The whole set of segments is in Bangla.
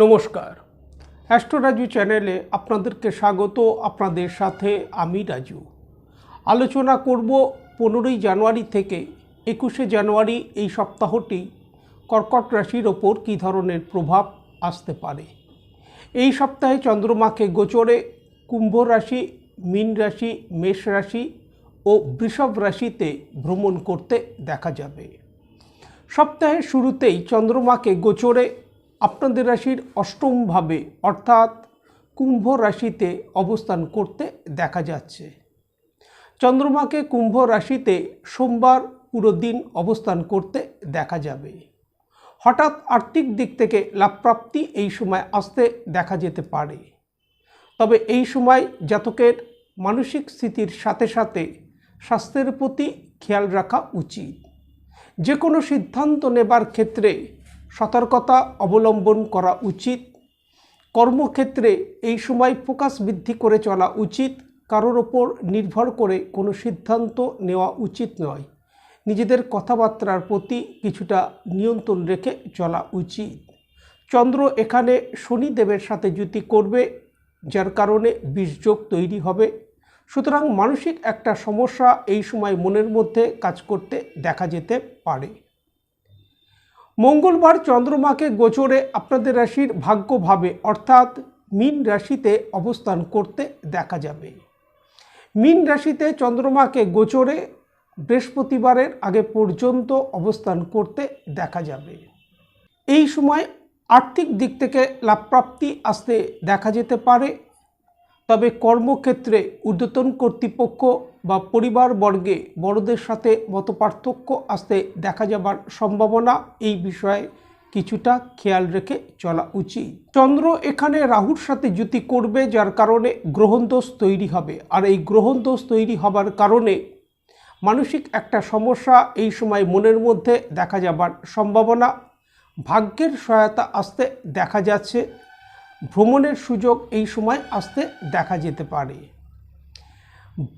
নমস্কার। অ্যাস্ট্রো রাজু চ্যানেলে আপনাদেরকে স্বাগত। আপনাদের সাথে আমি রাজু। আলোচনা করব পনেরোই জানুয়ারি থেকে একুশে জানুয়ারি এই সপ্তাহটি কর্কট রাশির ওপর কী ধরনের প্রভাব আসতে পারে। এই সপ্তাহে চন্দ্রমাকে গোচরে কুম্ভ রাশি, মীন রাশি, মেষ রাশি ও বৃষভ রাশিতে ভ্রমণ করতে দেখা যাবে। সপ্তাহের শুরুতেই চন্দ্রমাকে গোচরে আপনাদের রাশির অষ্টমভাবে, অর্থাৎ কুম্ভ রাশিতে অবস্থান করতে দেখা যাচ্ছে। চন্দ্রমাকে কুম্ভ রাশিতে সোমবার পুরো দিন অবস্থান করতে দেখা যাবে। হঠাৎ আর্থিক দিক থেকে লাভপ্রাপ্তি এই সময় আসতে দেখা যেতে পারে। তবে এই সময় জাতকের মানসিক স্থিতির সাথে সাথে স্বাস্থ্যের প্রতি খেয়াল রাখা উচিত। যে কোনো সিদ্ধান্ত নেবার ক্ষেত্রে সতর্কতা অবলম্বন করা উচিত। কর্মক্ষেত্রে এই সময় ফোকাস বৃদ্ধি করে চলা উচিত। কারোর ওপর নির্ভর করে কোনো সিদ্ধান্ত নেওয়া উচিত নয়। নিজেদের কথাবার্তার প্রতি কিছুটা নিয়ন্ত্রণ রেখে চলা উচিত। চন্দ্র এখানে শনিদেবের সাথে যুতি করবে, যার কারণে বীজযোগ তৈরি হবে। সুতরাং মানসিক একটা সমস্যা এই সময় মনের মধ্যে কাজ করতে দেখা যেতে পারে। মঙ্গলবার চন্দ্রমাকে গোচরে আপনাদের রাশির ভাগ্যভাবে, অর্থাৎ মীন রাশিতে অবস্থান করতে দেখা যাবে। মীন রাশিতে চন্দ্রমাকে গোচরে বৃহস্পতিবারের আগে পর্যন্ত অবস্থান করতে দেখা যাবে। এই সময় আর্থিক দিক থেকে লাভপ্রাপ্তি আসতে দেখা যেতে পারে। তবে কর্মক্ষেত্রে ঊর্ধ্বতন কর্তৃপক্ষ বা পরিবারবর্গে বড়দের সাথে মতপার্থক্য আসতে দেখা যাবার সম্ভাবনা এই বিষয়ে কিছুটা খেয়াল রেখে চলা উচিত। চন্দ্র এখানে রাহুর সাথে যুতি করবে, যার কারণে গ্রহণদোষ তৈরি হবে। আর এই গ্রহণদোষ তৈরি হবার কারণে মানসিক একটা সমস্যা এই সময় মনের মধ্যে দেখা যাবার সম্ভাবনা। ভাগ্যের সহায়তা আসতে দেখা যাচ্ছে। ভ্রমণের সুযোগ এই সময় আসতে দেখা যেতে পারে।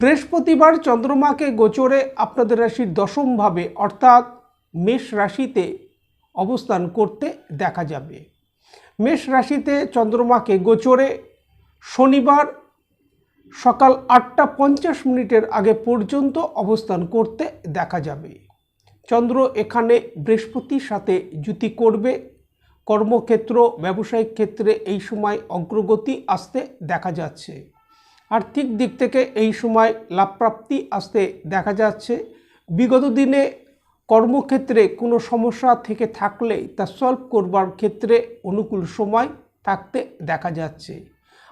বৃহস্পতিবার চন্দ্রমাকে গোচরে আপনাদের রাশির দশমভাবে অর্থাৎ মেষ রাশিতে অবস্থান করতে দেখা যাবে। মেষ রাশিতে চন্দ্রমাকে গোচরে শনিবার সকাল আটটা পঞ্চাশ মিনিটের আগে পর্যন্ত অবস্থান করতে দেখা যাবে। চন্দ্র এখানে বৃহস্পতির সাথে যুতি করবে। কর্মক্ষেত্র, ব্যবসায়িক ক্ষেত্রে এই সময় অগ্রগতি আসতে দেখা যাচ্ছে। আর্থিক দিক থেকে এই সময় লাভপ্রাপ্তি আসতে দেখা যাচ্ছে। বিগত দিনে কর্মক্ষেত্রে কোনো সমস্যা থেকে থাকলে তা সলভ করবার ক্ষেত্রে অনুকূল সময় থাকতে দেখা যাচ্ছে।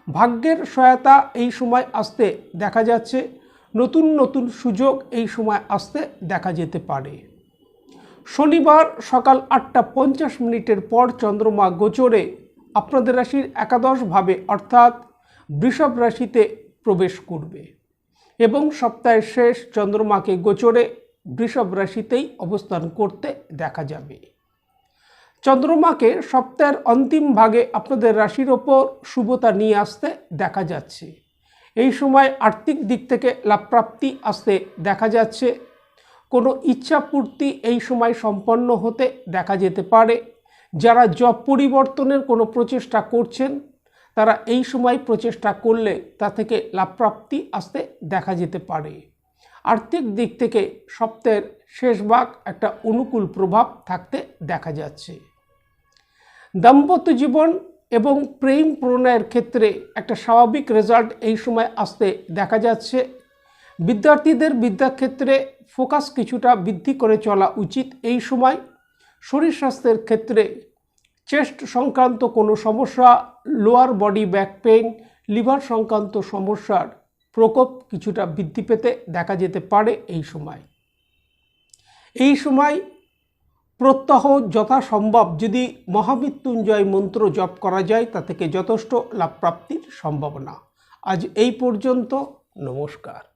ভাগ্যের সহায়তা এই সময় আসতে দেখা যাচ্ছে। নতুন নতুন সুযোগ এই সময় আসতে দেখা যেতে পারে। শনিবার সকাল আটটা পঞ্চাশ মিনিটের পর চন্দ্রমা গোচরে আপনাদের রাশির একাদশভাবে অর্থাৎ বৃষভ রাশিতে প্রবেশ করবে। এবং সপ্তাহের শেষ চন্দ্রমাকে গোচরে বৃষভ রাশিতেই অবস্থান করতে দেখা যাবে। চন্দ্রমাকে সপ্তাহের অন্তিম ভাগে আপনাদের রাশির ওপর শুভতা নিয়ে আসতে দেখা যাচ্ছে। এই সময় আর্থিক দিক থেকে লাভপ্রাপ্তি আসতে দেখা যাচ্ছে। কোনো ইচ্ছাপূর্তি এই সময় সম্পন্ন হতে দেখা যেতে পারে। যারা জব পরিবর্তনের কোনো প্রচেষ্টা করছেন, তারা এই সময় প্রচেষ্টা করলে তা থেকে লাভপ্রাপ্তি আসতে দেখা যেতে পারে। আর্থিক দিক থেকে সপ্তাহের শেষ ভাগ একটা অনুকূল প্রভাব থাকতে দেখা যাচ্ছে। দাম্পত্য জীবন এবং প্রেম প্রণয়ের ক্ষেত্রে একটা স্বাভাবিক রেজাল্ট এই সময় আসতে দেখা যাচ্ছে। বিদ্যার্থীদের বিদ্যাক্ষেত্রে ফোকাস কিছুটা বৃদ্ধি করে চলা উচিত এই সময়। শরীর স্বাস্থ্যের ক্ষেত্রে চেস্ট সংক্রান্ত কোনো সমস্যা, lower body back pain, liver সংক্রান্ত সমস্যার প্রকোপ কিছুটা বৃদ্ধি পেতে দেখা যেতে পারে এই সময়। এই সময় প্রত্যহ যথাসম্ভব যদি মহামৃত্যুঞ্জয় মন্ত্র জপ করা যায়, তা থেকে যথেষ্ট লাভপ্রাপ্তির সম্ভাবনা। আজ এই পর্যন্ত, নমস্কার।